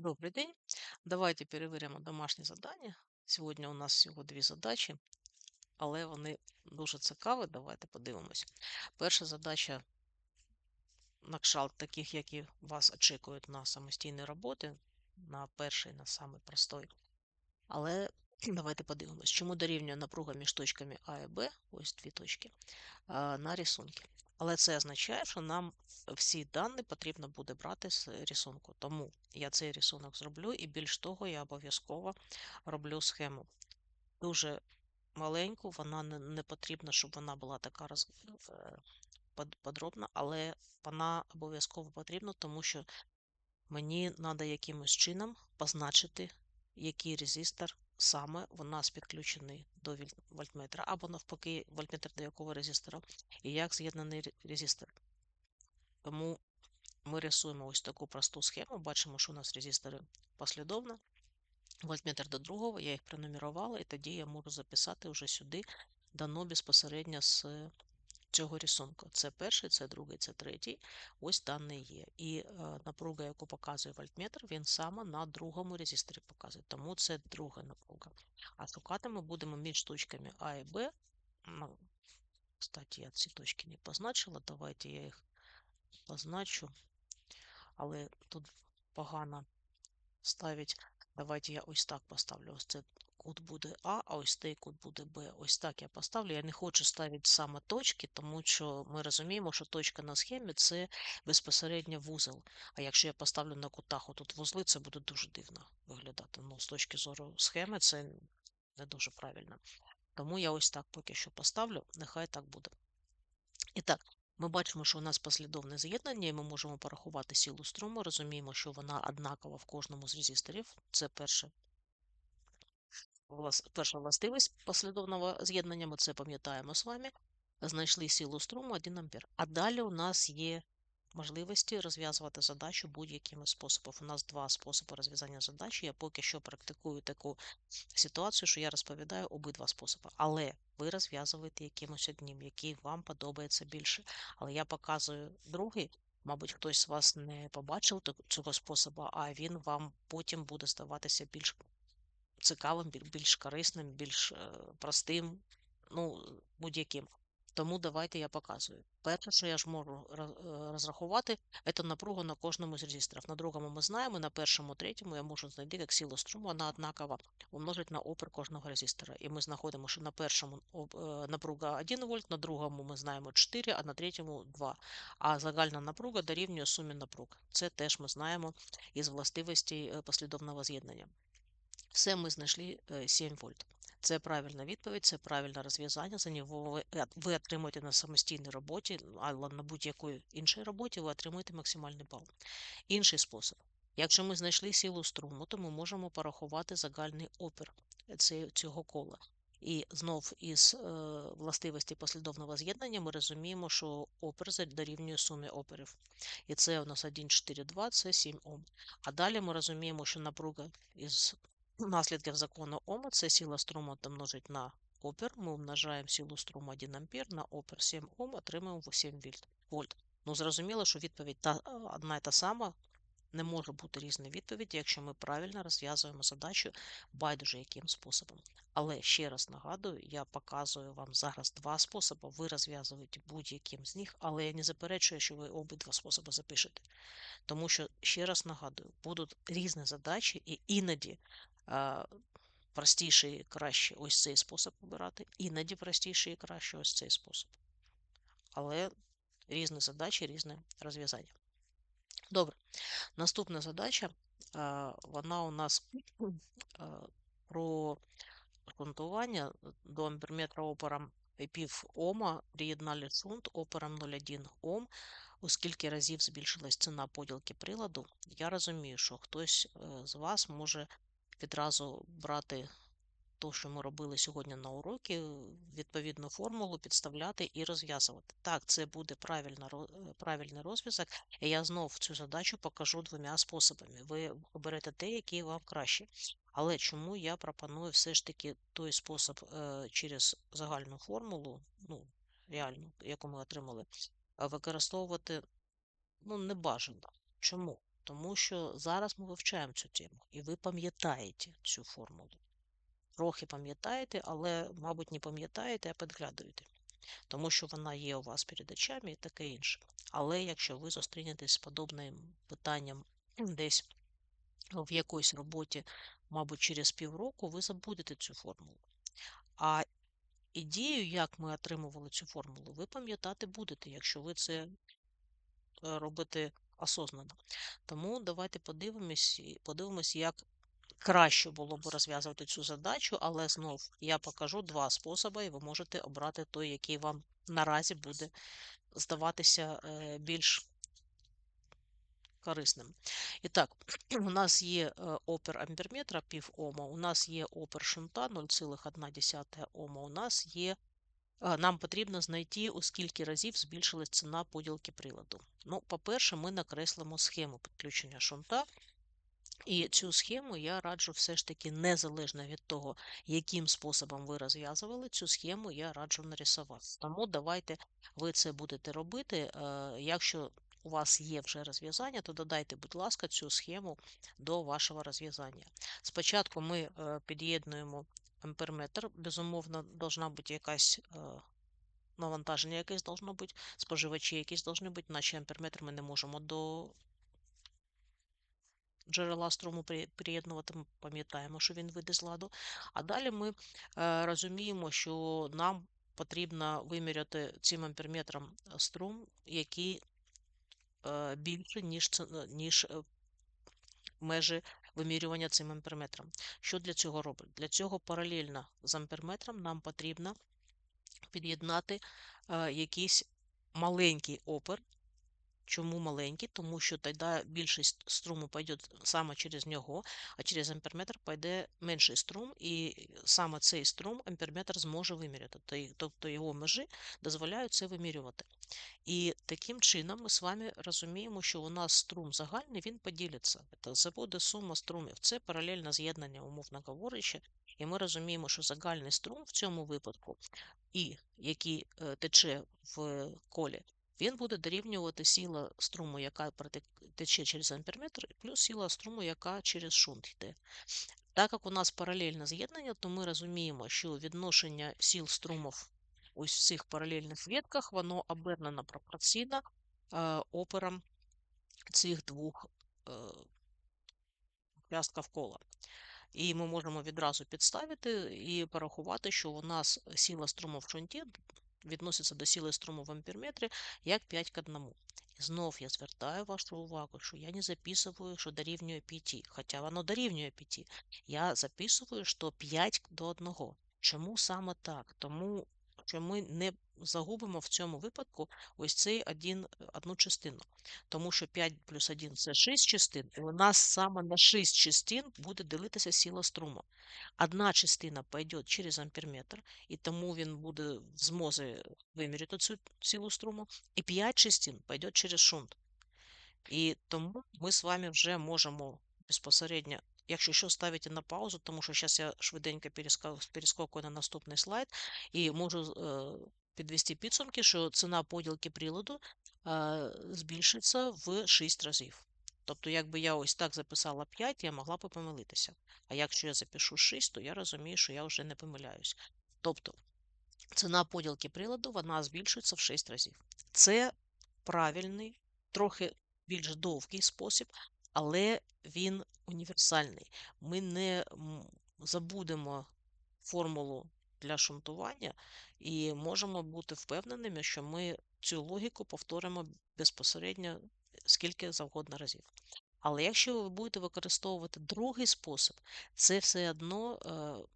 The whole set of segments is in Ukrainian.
Добрий день. Давайте перевіримо домашнє завдання. Сьогодні у нас всього дві задачі, але вони дуже цікаві. Давайте подивимось. Перша задача на кшталт таких, які вас очікують на самостійні роботи, на перший, на самий простой. Але давайте подивимось, чому дорівнює напруга між точками А і Б, ось дві точки, на рисунки. Але це означає, що нам всі дані потрібно буде брати з рисунку. Тому я цей рисунок зроблю, і більш того, я обов'язково роблю схему. Дуже маленьку, вона не, не потрібна, щоб вона була така роз... е, подробна, але вона обов'язково потрібна, тому що мені треба якимось чином позначити, який резистор саме в нас підключений до вольтметра, або навпаки, вольтметр до якого резистора, і як з'єднаний ре- резистор. Тому ми рисуємо ось таку просту схему. Бачимо, що у нас резистори послідовно. Вольтметр до другого, я їх пронумерувала, і тоді я можу записати вже сюди дано безпосередньо з цього рисунку. Це перший, це другий, це третій. Ось даний є. І е, напруга, яку показує вольтметр, він саме на другому резисторі показує. Тому це друга напруга. А шукати ми будемо між точками А і Б. Ну, кстати, я ці точки не позначила. Давайте я їх позначу. Але тут погано ставить. Давайте я ось так поставлю. Ось це кут буде А, а ось цей кут буде Б. Ось так я поставлю. Я не хочу ставити саме точки, тому що ми розуміємо, що точка на схемі це безпосередньо вузол. А якщо я поставлю на кутах отут вузли, це буде дуже дивно виглядати. Ну, з точки зору схеми, це не дуже правильно. Тому я ось так поки що поставлю, нехай так буде. І так, ми бачимо, що у нас послідовне з'єднання, і ми можемо порахувати силу струму. Розуміємо, що вона однакова в кожному з резисторів. Це перше, перша властивість послідовного з'єднання. Ми це пам'ятаємо з вами. Знайшли силу струму 1 ампер. А далі у нас є можливості розв'язувати задачу будь-якими способами. У нас два способи розв'язання задачі. Я поки що практикую таку ситуацію, що я розповідаю обидва способи. Але ви розв'язуєте якимось одним, який вам подобається більше. Але я показую другий. Мабуть, хтось з вас не побачив цього способу, а він вам потім буде здаватися більш цікавим, більш корисним, більш е, простим, ну, будь-яким. Тому давайте я показую. Перше, що я ж можу е, розрахувати, це напругу на кожному з резисторів. На другому ми знаємо, на першому, третьому я можу знайти як силу струму, вона однакова умножить на опір кожного резистора. І ми знаходимо, що на першому е, напруга 1 вольт, на другому ми знаємо 4, а на третьому 2. А загальна напруга дорівнює сумі напруг. Це теж ми знаємо із властивостей е, послідовного з'єднання. Все, ми знайшли е, 7 вольт. Це правильна відповідь, це правильне розв'язання. За нього ви, е, отримуєте на самостійній роботі, але на будь-якій іншій роботі ви отримуєте максимальний бал. Інший спосіб. Якщо ми знайшли силу струму, то ми можемо порахувати загальний опір цього кола. І знов із е, властивості послідовного з'єднання ми розуміємо, що опір за- дорівнює сумі опірів. І це у нас 1,4,2, це 7 Ом. А далі ми розуміємо, що напруга із наслідків закону Ома це сила струму домножить на опір. Ми умножаємо силу струму 1 ампер на опір 7 Ом, отримуємо 7 вольт. Ну, зрозуміло, що відповідь та, одна і та сама. Не може бути різної відповіді, якщо ми правильно розв'язуємо задачу байдуже яким способом. Але ще раз нагадую, я показую вам зараз два способи. Ви розв'язуєте будь-яким з них, але я не заперечую, що ви обидва способи запишете. Тому що, ще раз нагадую, будуть різні задачі, і іноді простіше і краще ось цей спосіб обирати, іноді простіше і краще ось цей спосіб. Але різні задачі, різне розв'язання. Добре, наступна задача, вона у нас про грунтування до амперметра опором пів Ома приєднали шунт опором 0,1 Ом. Оскільки разів збільшилась ціна поділки приладу, я розумію, що хтось е, з вас може відразу брати то, що ми робили сьогодні на уроки, відповідну формулу підставляти і розв'язувати. Так, це буде е, правильний розв'язок, і я знов цю задачу покажу двома способами. Ви оберете те, який вам краще. Але чому я пропоную все ж таки той спосіб е, через загальну формулу, ну, реальну, яку ми отримали, використовувати ну, не бажано. Чому? Тому що зараз ми вивчаємо цю тему, і ви пам'ятаєте цю формулу. Трохи пам'ятаєте, але, мабуть, не пам'ятаєте, а підглядуєте. Тому що вона є у вас перед очами і таке інше. Але якщо ви зустрінетесь з подобним питанням десь в якоїсь роботі, мабуть, через півроку, ви забудете цю формулу. А ідею, як ми отримували цю формулу, ви пам'ятати будете, якщо ви це е, робите осознано. Тому давайте подивимось, подивимось, як краще було б розв'язувати цю задачу, але знов я покажу два способи, і ви можете обрати той, який вам наразі буде здаватися е, більш корисним. І так, у нас є е, опер амперметра пів Ома, у нас є опер шунта 0,1 Ома, у нас є. Нам потрібно знайти, у скільки разів збільшилась ціна поділки приладу. Ну, По-перше, ми накреслимо схему підключення шунта. І цю схему я раджу все ж таки, незалежно від того, яким способом ви розв'язували, цю схему я раджу нарисувати. Тому давайте ви це будете робити. Е, якщо у вас є вже розв'язання, то додайте, будь ласка, цю схему до вашого розв'язання. Спочатку ми е, під'єднуємо амперметр, безумовно, должна бути якась. Е, навантаження якесь должно бути, споживачі якісь должны бути, наші амперметр ми не можемо до джерела струму приєднувати, ми пам'ятаємо, що він вийде з ладу. А далі ми е, розуміємо, що нам потрібно виміряти цим амперметром струм, який е, більше, ніж, ніж е, межі вимірювання цим амперметром. Що для цього робить? Для цього паралельно з амперметром нам потрібно під'єднати е, якийсь маленький опер, Чому маленький? Тому що тоді більшість струму піде саме через нього, а через амперметр піде менший струм, і саме цей струм амперметр зможе виміряти. Тобто його межі дозволяють це вимірювати. І таким чином ми з вами розуміємо, що у нас струм загальний він поділиться. Це буде сума струмів. Це паралельне з'єднання, умовно говорячи, і ми розуміємо, що загальний струм в цьому випадку, і який е, тече в колі, він буде дорівнювати сила струму, яка тече через амперметр, плюс сила струму, яка через шунт йде. Так як у нас паралельне з'єднання, то ми розуміємо, що відношення сил струмів ось в цих паралельних ветках, воно обернено пропорційно е, операм цих двох е, частків кола. І ми можемо відразу підставити і порахувати, що у нас сила струму в шунті відноситься до сили струму в амперметрі як 5 к 1. І знов я звертаю вашу увагу, що я не записую, що дорівнює 5, хоча воно дорівнює 5. Я записую, що 5 до 1. Чому саме так? Тому що ми не загубимо в цьому випадку ось цей один, одну частину. Тому що 5 плюс 1 це 6 частин, і у нас саме на 6 частин буде ділитися сила струму. Одна частина пойде через амперметр, і тому він буде в змозі виміряти цю силу струму, і 5 частин пойде через шунт. І тому ми з вами вже можемо безпосередньо Якщо що, ставите на паузу, тому що зараз я швиденько перескокую на наступний слайд і можу е, підвести підсумки, що ціна поділки приладу е, збільшиться в 6 разів. Тобто, якби я ось так записала 5, я могла б помилитися. А якщо я запишу 6, то я розумію, що я вже не помиляюсь. Тобто, ціна поділки приладу вона збільшується в 6 разів. Це правильний, трохи більш довгий спосіб, але він універсальний. Ми не забудемо формулу для шунтування і можемо бути впевненими, що ми цю логіку повторимо безпосередньо скільки завгодно разів. Але якщо ви будете використовувати другий спосіб, це все одно, е,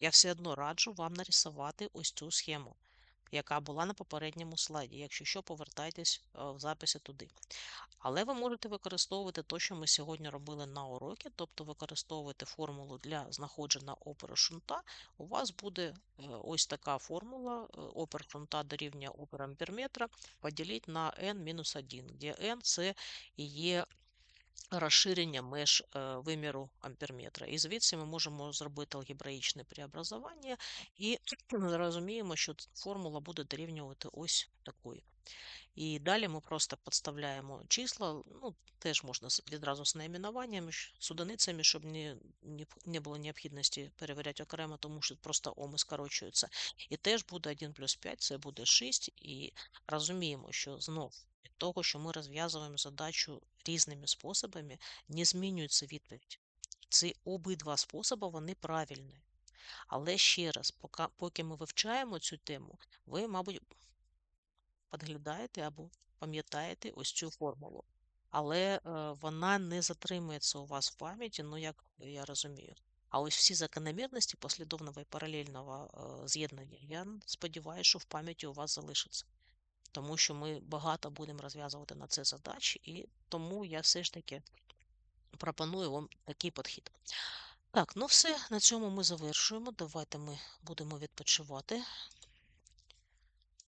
я все одно раджу вам нарисувати ось цю схему, яка була на попередньому слайді. Якщо що, повертайтесь е, в записі туди. Але ви можете використовувати те, що ми сьогодні робили на уроці, тобто використовувати формулу для знаходження опери шунта. У вас буде е, ось така формула е, опер шунта дорівнює опер амперметра, поділити на n-1, де n це є розширення меж е, виміру амперметра. І звідси ми можемо зробити алгебраїчне преобразування і розуміємо, що формула буде дорівнювати ось такої. І далі ми просто підставляємо числа, ну, теж можна відразу з найменуваннями, з одиницями, щоб не, не, було необхідності перевіряти окремо, тому що просто оми скорочуються. І теж буде 1 плюс 5, це буде 6. І розуміємо, що знов від того, що ми розв'язуємо задачу різними способами, не змінюється відповідь. Ці обидва способи, вони правильні. Але ще раз, поки ми вивчаємо цю тему, ви, мабуть, підглядаєте або пам'ятаєте ось цю формулу. Але е, вона не затримується у вас в пам'яті, ну як я розумію. А ось всі закономірності послідовного і паралельного е, з'єднання, я сподіваюся, що в пам'яті у вас залишиться. Тому що ми багато будемо розв'язувати на це задачі, і тому я все ж таки пропоную вам такий підхід. Так, ну все, на цьому ми завершуємо. Давайте ми будемо відпочивати